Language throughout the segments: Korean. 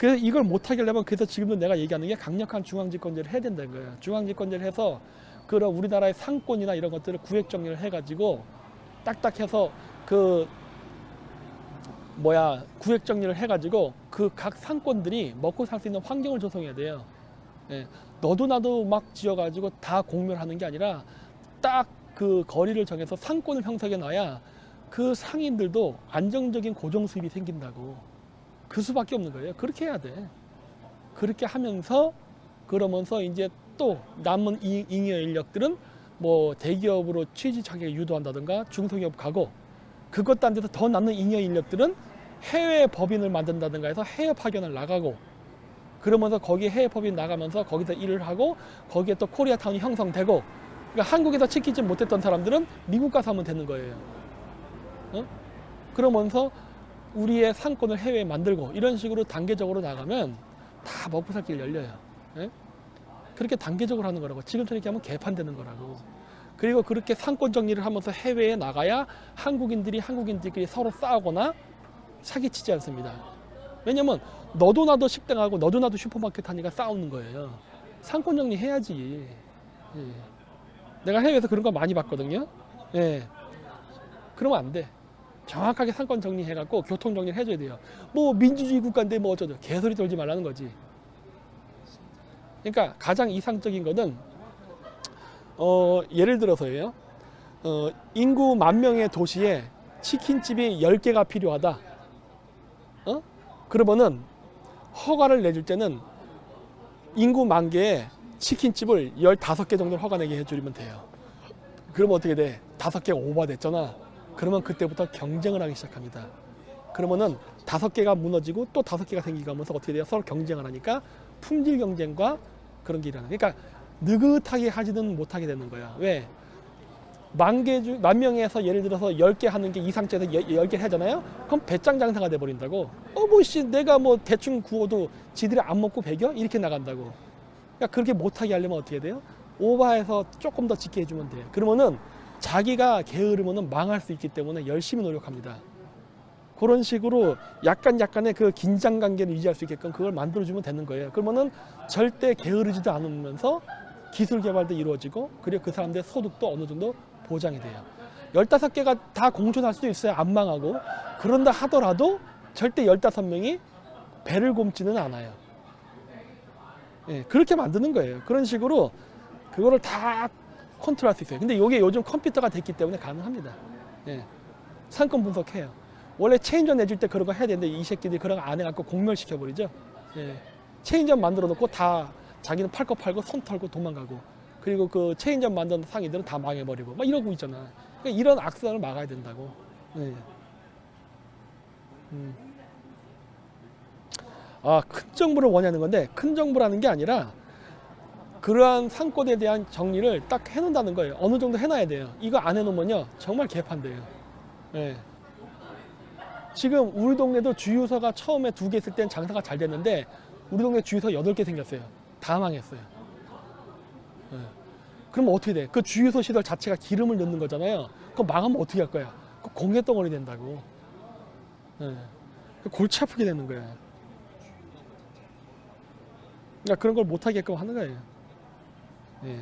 그래서 이걸 못하게 하려면 그래서 지금도 내가 얘기하는 게 강력한 중앙집권제를 해야 된다는 거예요. 중앙집권제를 해서 그런 우리나라의 상권이나 이런 것들을 구획 정리를 해가지고 딱딱해서 그 뭐야 구획 정리를 해가지고 그 각 상권들이 먹고 살 수 있는 환경을 조성해야 돼요. 예, 너도 나도 막 지어가지고 다 공멸하는 게 아니라 딱 그 거리를 정해서 상권을 형성해 놔야 그 상인들도 안정적인 고정 수입이 생긴다고 그 수밖에 없는 거예요. 그렇게 해야 돼. 그렇게 하면서 그러면서 이제 또 남은 이- 잉여 인력들은 뭐 대기업으로 취직 자격을 유도한다든가 중소기업 가고 그것도 안 돼서 더 남는 잉여 인력들은 해외 법인을 만든다든가 해서 해외 파견을 나가고 그러면서 거기 해외 법인 나가면서 거기서 일을 하고 거기에 또 코리아타운이 형성되고 그러니까 한국에서 지키지 못했던 사람들은 미국 가서 하면 되는 거예요. 어? 그러면서 우리의 상권을 해외에 만들고 이런 식으로 단계적으로 나가면 다 먹고 살 길 열려요. 예? 그렇게 단계적으로 하는 거라고. 지금처럼 이렇게 하면 개판되는 거라고. 그리고 그렇게 상권 정리를 하면서 해외에 나가야 한국인들이 한국인들끼리 서로 싸우거나 사기치지 않습니다. 왜냐면 너도 나도 식당하고 너도 나도 슈퍼마켓 하니까 싸우는 거예요. 상권 정리 해야지. 예. 내가 해외에서 그런 거 많이 봤거든요. 예. 그러면 안 돼. 정확하게 상권 정리해갖고 교통 정리를 해줘야 돼요. 뭐 민주주의 국가인데 뭐 어쩌죠. 개소리 떨지 말라는 거지. 그러니까 가장 이상적인 거는 어, 예를 들어서예요. 어, 인구 만 명의 도시에 치킨집이 10개가 필요하다. 어? 그러면은 허가를 내줄 때는 인구 만 개에 치킨집을 15개 정도를 허가 내게 해주면 돼요. 그러면 어떻게 돼? 다섯 개가 오버됐잖아. 그러면 그때부터 경쟁을 하기 시작합니다. 그러면은 다섯 개가 무너지고 또 다섯 개가 생기면서 어떻게 돼요? 서로 경쟁을 하니까 품질 경쟁과 그런 게 일어나. 그러니까 느긋하게 하지는 못하게 되는 거야. 왜? 만 개 중, 만 명에서 예를 들어서 열 개 하는 게 이상째에서 열 개 하잖아요? 그럼 배짱 장사가 돼버린다고. 어, 뭐, 씨, 내가 뭐 대충 구워도 지들이 안 먹고 배겨? 이렇게 나간다고. 그러니까 그렇게 못하게 하려면 어떻게 돼요? 오버해서 조금 더 짙게 해주면 돼요. 그러면은 자기가 게으르면은 망할 수 있기 때문에 열심히 노력합니다. 그런 식으로 약간 약간의 그 긴장 관계를 유지할 수 있게끔 그걸 만들어주면 되는 거예요. 그러면은 절대 게으르지도 않으면서 기술 개발도 이루어지고 그리고 그 사람들의 소득도 어느 정도 보장이 돼요. 15개가 다 공존할 수도 있어요. 안 망하고. 그런다 하더라도 절대 15명이 배를 곰지는 않아요. 예, 그렇게 만드는 거예요. 그런 식으로 그거를 다 컨트롤 할 수 있어요. 근데 이게 요즘 컴퓨터가 됐기 때문에 가능합니다. 예, 상권 분석해요. 원래 체인점 내줄 때 그런 거 해야 되는데 이 새끼들이 그런 거 안 해갖고 공멸시켜 버리죠. 예, 체인점 만들어 놓고 다 자기는 팔 거 팔고 손 털고 도망가고 그리고 그 체인점 만든 상인들은 다 망해버리고 막 이러고 있잖아. 그러니까 이런 악순환을 막아야 된다고. 예. 음. 아, 큰 정부를 원하는 건데 큰 정부라는 게 아니라 그러한 상권에 대한 정리를 딱 해놓는다는 거예요. 어느 정도 해놔야 돼요. 이거 안 해놓으면요 정말 개판돼요. 예. 지금 우리 동네도 주유소가 처음에 두 개 있을 땐 장사가 잘 됐는데 우리 동네 주유소 여덟 개 생겼어요. 다 망했어요. 예. 그럼 어떻게 돼? 그 주유소 시설 자체가 기름을 넣는 거잖아요. 그거 망하면 어떻게 할 거야? 그 공해 덩어리 된다고. 예. 골치 아프게 되는 거야. 그러니까 그런 걸 못하게끔 하는 거예요. 예.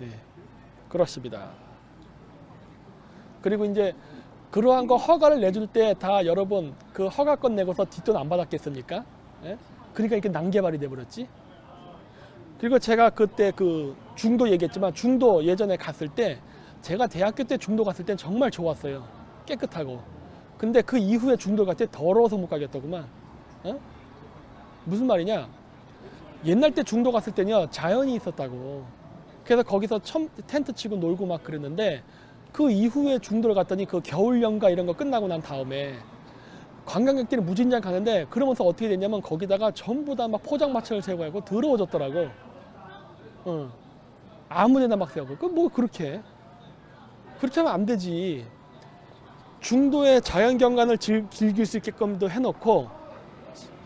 예. 그렇습니다. 그리고 이제 그러한 거 허가를 내줄 때 다 여러분 그 허가권 내고서 뒷돈 안 받았겠습니까? 예? 그러니까 이렇게 난개발이 돼버렸지. 그리고 제가 그때 그 중도 얘기했지만 중도 예전에 갔을 때 제가 대학교 때 중도 갔을 땐 정말 좋았어요. 깨끗하고. 근데 그 이후에 중도 갈때 더러워서 못 가겠더구만. 어? 무슨 말이냐? 옛날 때 중도 갔을 때는요 자연이 있었다고. 그래서 거기서 처음 텐트 치고 놀고 막 그랬는데 그 이후에 중도를 갔더니 그 겨울 연가 이런 거 끝나고 난 다음에 관광객들이 무진장 가는데 그러면서 어떻게 됐냐면 거기다가 전부 다 막 포장마차를 세우고 하고 더러워졌더라고. 어. 아무 데나 막 세우고. 그뭐 그렇게 해? 그렇게 하면 안 되지. 중도의 자연 경관을 즐- 즐길 수 있게끔도 해놓고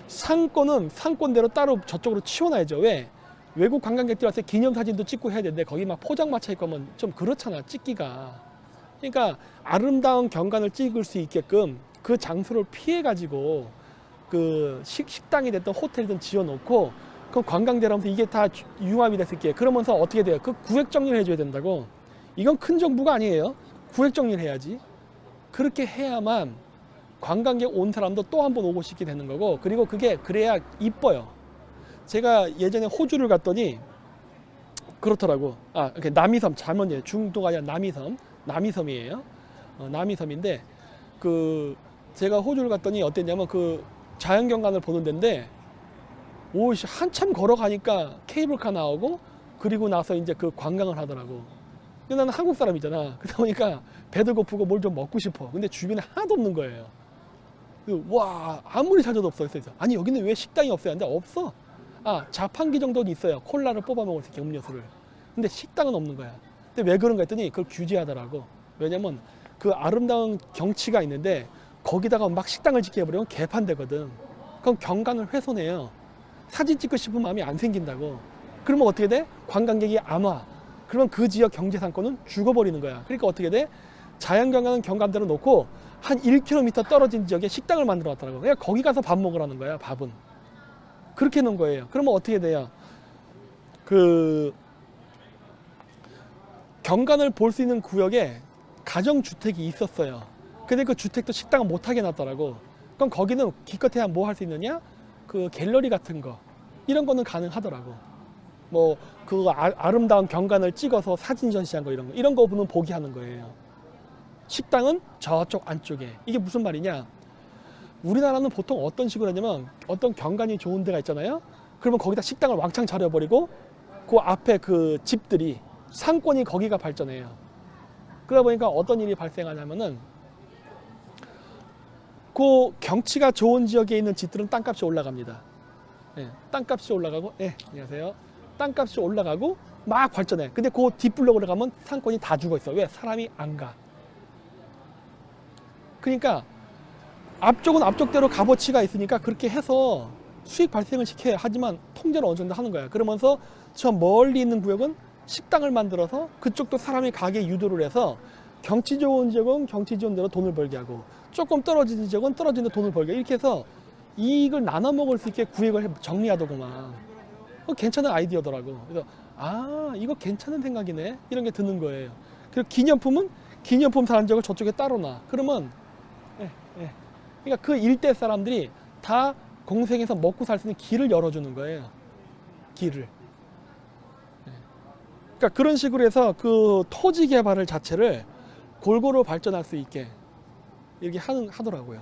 상권은 상권대로 따로 저쪽으로 치워놔야죠. 왜? 외국 관광객들 와서 기념사진도 찍고 해야 되는데 거기 막 포장마차 있고 하면 좀 그렇잖아 찍기가. 그러니까 아름다운 경관을 찍을 수 있게끔 그 장소를 피해 가지고 그 식, 식당이 됐든 호텔이든 지어놓고 그 관광대라면서 이게 다 주- 융합이 됐을 게 그러면서 어떻게 돼요? 그 구획 정리를 해줘야 된다고. 이건 큰 정부가 아니에요. 구획 정리를 해야지. 그렇게 해야만 관광객 온 사람도 또 한 번 오고 싶게 되는 거고 그리고 그게 그래야 이뻐요. 제가 예전에 호주를 갔더니 그렇더라고. 아, 남이섬 잘못이에요. 중도가 아니라 남이섬, 남이섬이에요. 어, 남이섬인데 그 제가 호주를 갔더니 어땠냐면 그 자연경관을 보는 데인데 오씨 한참 걸어가니까 케이블카 나오고 그리고 나서 이제 그 관광을 하더라고. 근데 나는 한국 사람이잖아. 그러다 보니까 배도 고프고 뭘 좀 먹고 싶어. 근데 주변에 하나도 없는 거예요. 그, 와 아무리 찾아도 없어 있어. 아니 여기는 왜 식당이 없어요? 근데 없어. 아 자판기 정도는 있어요. 콜라를 뽑아 먹을 수 있게 음료수를. 근데 식당은 없는 거야. 근데 왜 그런가 했더니 그걸 규제하더라고. 왜냐면 그 아름다운 경치가 있는데 거기다가 막 식당을 짓게 해버리면 개판되거든. 그럼 경관을 훼손해요. 사진 찍고 싶은 마음이 안 생긴다고. 그러면 어떻게 돼? 관광객이 안 와. 그러면 그 지역 경제 상권은 죽어버리는 거야. 그러니까 어떻게 돼? 자연 경관 경관대로 놓고 한 1km 떨어진 지역에 식당을 만들어 놨더라고. 그냥 거기 가서 밥 먹으라는 거야, 밥은. 그렇게 놓은 거예요. 그러면 어떻게 돼요? 그 경관을 볼 수 있는 구역에 가정주택이 있었어요. 근데 그 주택도 식당을 못하게 놨더라고. 그럼 거기는 기껏해야 뭐 할 수 있느냐? 그 갤러리 같은 거. 이런 거는 가능하더라고. 뭐, 그 아, 름다운 경관을 찍어서 사진 전시한 거 이런 거. 이런 거 보면 보기 하는 거예요. 식당은 저쪽 안쪽에. 이게 무슨 말이냐? 우리나라는 보통 어떤 식으로 하냐면 어떤 경관이 좋은 데가 있잖아요. 그러면 거기다 식당을 왕창 차려버리고 그 앞에 그 집들이 상권이 거기가 발전해요. 그러다 보니까 어떤 일이 발생하냐면은 그 경치가 좋은 지역에 있는 집들은 땅값이 올라갑니다. 예, 땅값이 올라가고, 예, 안녕하세요. 땅값이 올라가고 막 발전해. 근데 그 뒷블록으로 가면 상권이 다 죽어 있어. 왜? 사람이 안 가. 그러니까 앞쪽은 앞쪽대로 값어치가 있으니까 그렇게 해서 수익 발생을 시켜야 하지만 통제를 어느 정도 하는 거야. 그러면서 저 멀리 있는 구역은 식당을 만들어서 그쪽도 사람이 가게 유도를 해서 경치 좋은 지역은 경치 좋은 대로 돈을 벌게 하고 조금 떨어지는 지역은 떨어지는 데 돈을 벌게 이렇게 해서 이익을 나눠 먹을 수 있게 구획을 해- 정리하더구만. 어, 괜찮은 아이디어더라고. 그래서 아 이거 괜찮은 생각이네 이런 게 드는 거예요. 그리고 기념품은 기념품 사는 지역을 저쪽에 따로 놔. 그러면 예, 예. 그러니까 그 일대 사람들이 다 공생에서 먹고 살 수 있는 길을 열어주는 거예요. 길을. 예. 그러니까 그런 식으로 해서 그 토지 개발을 자체를 골고루 발전할 수 있게 이렇게 하는 하더라고요.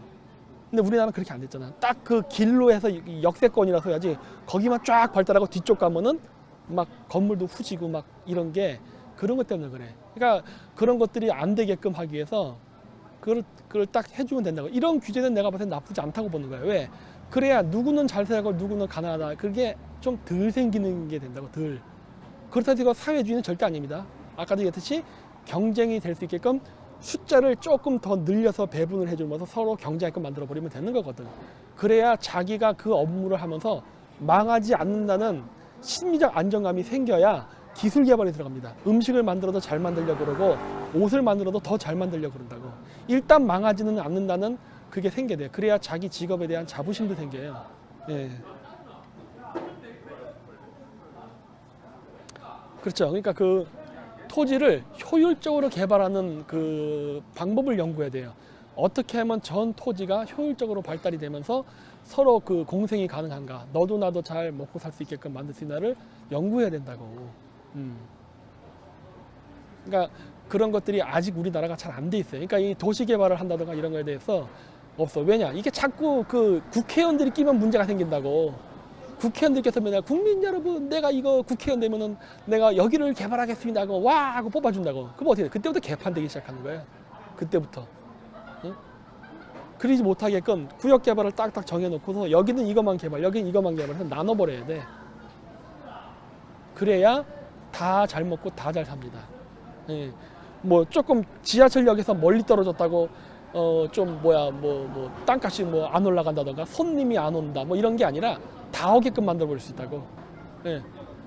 근데 우리나라는 그렇게 안 됐잖아. 딱 그 길로 해서 이- 역세권이라서 해야지 거기만 쫙 발달하고 뒤쪽 가면은 막 건물도 후지고 막 이런 게 그런 것 때문에 그래. 그러니까 그런 것들이 안 되게끔 하기 위해서 그걸, 그걸 딱 해주면 된다고. 이런 규제는 내가 봤을 때 나쁘지 않다고 보는 거예요. 왜? 그래야 누구는 잘 살고 누구는 가난하다. 그게 좀 덜 생기는 게 된다고, 덜. 그렇다고 해서 사회주의는 절대 아닙니다. 아까도 얘기했듯이 경쟁이 될 수 있게끔 숫자를 조금 더 늘려서 배분을 해주면서 서로 경쟁하게끔 만들어 버리면 되는 거거든. 그래야 자기가 그 업무를 하면서 망하지 않는다는 심리적 안정감이 생겨야 기술 개발에 들어갑니다. 음식을 만들어도 잘 만들려고 그러고 옷을 만들어도 더 잘 만들려고 그런다고. 일단 망하지는 않는다는 그게 생겨야 돼요. 그래야 자기 직업에 대한 자부심도 생겨요. 예. 그렇죠. 그러니까 그 토지를 효율적으로 개발하는 그 방법을 연구해야 돼요. 어떻게 하면 전 토지가 효율적으로 발달이 되면서 서로 그 공생이 가능한가. 너도 나도 잘 먹고 살 수 있게끔 만들 수 있나를 연구해야 된다고. 음. 그러니까 그런 것들이 아직 우리나라가 잘 안 돼 있어요. 그러니까 이 도시 개발을 한다든가 이런 거에 대해서 없어. 왜냐? 이게 자꾸 그 국회의원들이 끼면 문제가 생긴다고. 국회의원들께서 맨날 국민 여러분 내가 이거 국회의원 되면은 내가 여기를 개발하겠습니다 하고 와 하고 뽑아준다고. 그럼 어떻게 돼? 그때부터 개판되기 시작하는 거예요. 그때부터. 응? 그러지 못하게끔 구역 개발을 딱딱 정해놓고서 여기는 이것만 개발, 여기는 이것만 개발해서 나눠버려야 돼. 그래야 다 잘 먹고 다 잘 삽니다. 예. 뭐 조금 지하철역에서 멀리 떨어졌다고 어 좀 뭐야 뭐 뭐 땅값이 뭐 안 올라간다던가 손님이 안 온다 뭐 이런 게 아니라 다 오게끔 만들어 버릴 수 있다고. 예.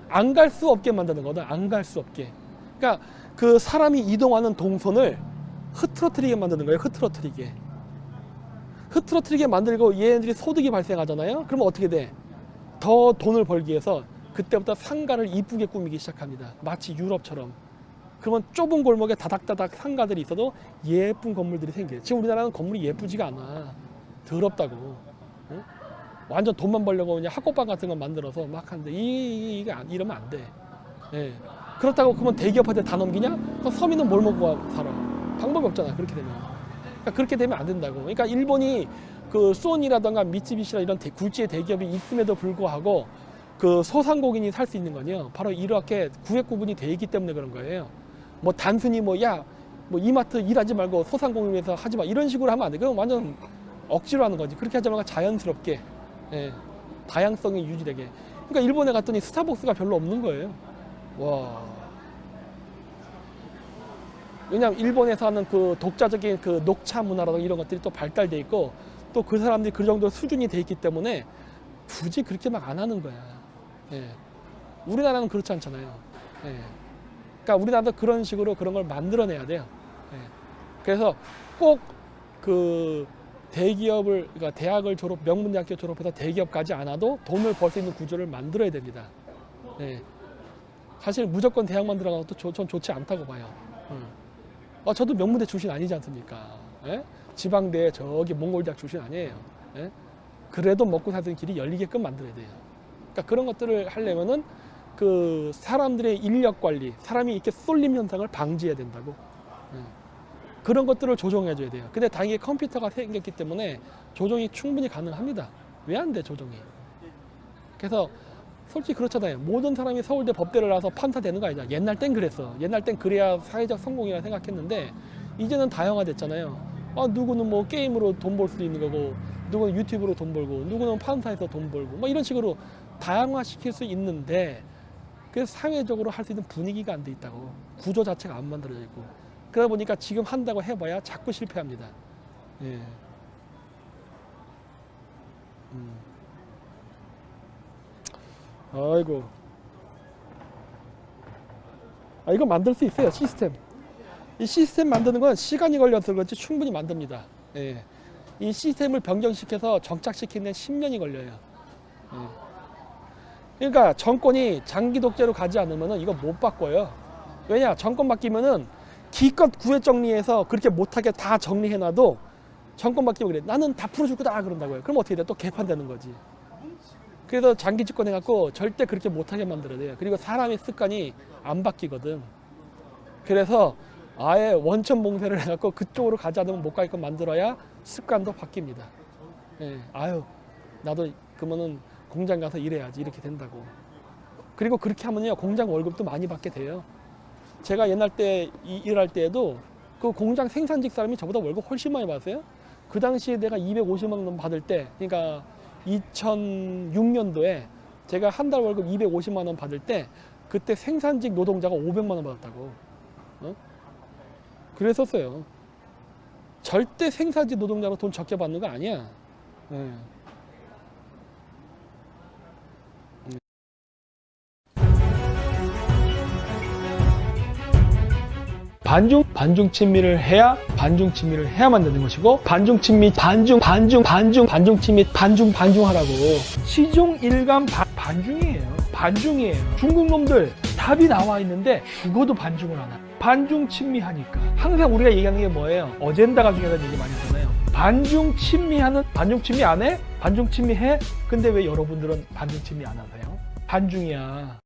안 갈 수 없게 만드는 거다. 안 갈 수 없게. 그러니까 그 사람이 이동하는 동선을 흐트러트리게 만드는 거예요. 흐트러트리게. 흐트러뜨리게 만들고 얘네들이 소득이 발생하잖아요. 그러면 어떻게 돼? 더 돈을 벌기 위해서 그때부터 상가를 이쁘게 꾸미기 시작합니다. 마치 유럽처럼. 그러면 좁은 골목에 다닥다닥 상가들이 있어도 예쁜 건물들이 생겨요. 지금 우리나라는 건물이 예쁘지가 않아. 더럽다고. 응? 완전 돈만 벌려고 그냥 학고방 같은 거 만들어서 막 하는데 이, 이, 안- 이러면 안 돼. 예. 그렇다고 그러면 대기업한테 다 넘기냐? 그럼 서민은 뭘 먹고 살아? 방법이 없잖아. 그렇게 되면. 그러니까 그렇게 되면 안 된다고. 그러니까 일본이 그 소니라든가 미쓰비시라 이런 대- 굴지의 대기업이 있음에도 불구하고 그 소상공인이 살 수 있는 건요. 바로 이렇게 구획 구분이 돼 있기 때문에 그런 거예요. 뭐 단순히 뭐야뭐 이마트 일하지 말고 소상공인에서 하지 마 이런 식으로 하면 안 돼. 그건 완전 억지로 하는 거지. 그렇게 하지 말고 자연스럽게 예, 다양성이 유지되게. 그러니까 일본에 갔더니 스타벅스가 별로 없는 거예요. 와. 왜냐하면 일본에서 하는 그 독자적인 그 녹차 문화라든가 이런 것들이 또 발달돼 있고 또 그 사람들이 그 정도 수준이 돼 있기 때문에 굳이 그렇게 막 안 하는 거야. 예. 우리나라는 그렇지 않잖아요. 예. 그러니까 우리나라도 그런 식으로 그런 걸 만들어내야 돼요. 예. 그래서 꼭 그 대기업을 그러니까 대학을 졸업 명문대학교 졸업해서 대기업까지 안 와도 돈을 벌 수 있는 구조를 만들어야 됩니다. 예. 사실 무조건 대학만 들어가는 것도 저- 전 좋지 않다고 봐요. 음. 어, 저도 명문대 출신 아니지 않습니까? 예? 지방대 저기 몽골 대학 출신 아니에요. 예? 그래도 먹고 사는 길이 열리게끔 만들어야 돼요. 그러니까 그런 것들을 하려면은 그 사람들의 인력 관리, 사람이 이렇게 쏠림 현상을 방지해야 된다고. 예. 그런 것들을 조정해 줘야 돼요. 근데 다행히 컴퓨터가 생겼기 때문에 조정이 충분히 가능합니다. 왜 안 돼, 조정이? 그래서 솔직히 그렇잖아요. 모든 사람이 서울대 법대를 나와서 판사 되는 거 아니냐. 옛날 땐 그랬어. 옛날 땐 그래야 사회적 성공이라 생각했는데 이제는 다양화됐잖아요. 아, 누구는 뭐 게임으로 돈 벌수 있는 거고, 누구는 유튜브로 돈 벌고, 누구는 판사에서 돈 벌고, 뭐 이런 식으로 다양화시킬 수 있는데 그래서 사회적으로 할 수 있는 분위기가 안 돼 있다고. 구조 자체가 안 만들어져 있고. 그러다 보니까 지금 한다고 해봐야 자꾸 실패합니다. 예. 음. 아이고. 아, 이거 만들 수 있어요, 시스템. 이 시스템 만드는 건 시간이 걸려서 그렇지 충분히 만듭니다. 예. 이 시스템을 변경시켜서 정착시키는 데 10년이 걸려요. 예. 그러니까 정권이 장기 독재로 가지 않으면 이거 못 바꿔요. 왜냐? 정권 바뀌면은 기껏 구획 정리해서 그렇게 못하게 다 정리해놔도 정권 바뀌면 그래. 나는 다 풀어줄 거다 그런다고요. 그럼 어떻게 돼? 또 개판되는 거지. 그래서 장기 집권 해갖고 절대 그렇게 못하게 만들어야 돼요. 그리고 사람의 습관이 안 바뀌거든. 그래서 아예 원천 봉쇄를 해갖고 그쪽으로 가지 않으면 못 가게끔 만들어야 습관도 바뀝니다. 예, 아유, 나도 그러면은 공장 가서 일해야지 이렇게 된다고. 그리고 그렇게 하면요 공장 월급도 많이 받게 돼요. 제가 옛날 때 이- 일할 때에도 그 공장 생산직 사람이 저보다 월급 훨씬 많이 받았어요. 그 당시에 내가 250만 원 받을 때, 그러니까 2006년도에 제가 한 달 월급 250만 원 받을 때 그때 생산직 노동자가 500만 원 받았다고. 어? 그랬었어요. 절대 생산직 노동자로 돈 적게 받는 거 아니야. 예. 반중 반중 친미를 해야 반중 친미를 해야만 되는 것이고 반중 친미 반중 반중 반중 반중 친미 반중 반중하라고 시종 일감 반, 반중이에요 반중이에요 중국 놈들 답이 나와 있는데 죽어도 반중을 안 해. 반중 친미하니까 항상 우리가 얘기하는 게 뭐예요 어젠다가 중요하다는 얘기 많이 하잖아요 반중 친미하는 반중 친미 안 해? 반중 친미해? 근데 왜 여러분들은 반중 친미 안 하세요? 반중이야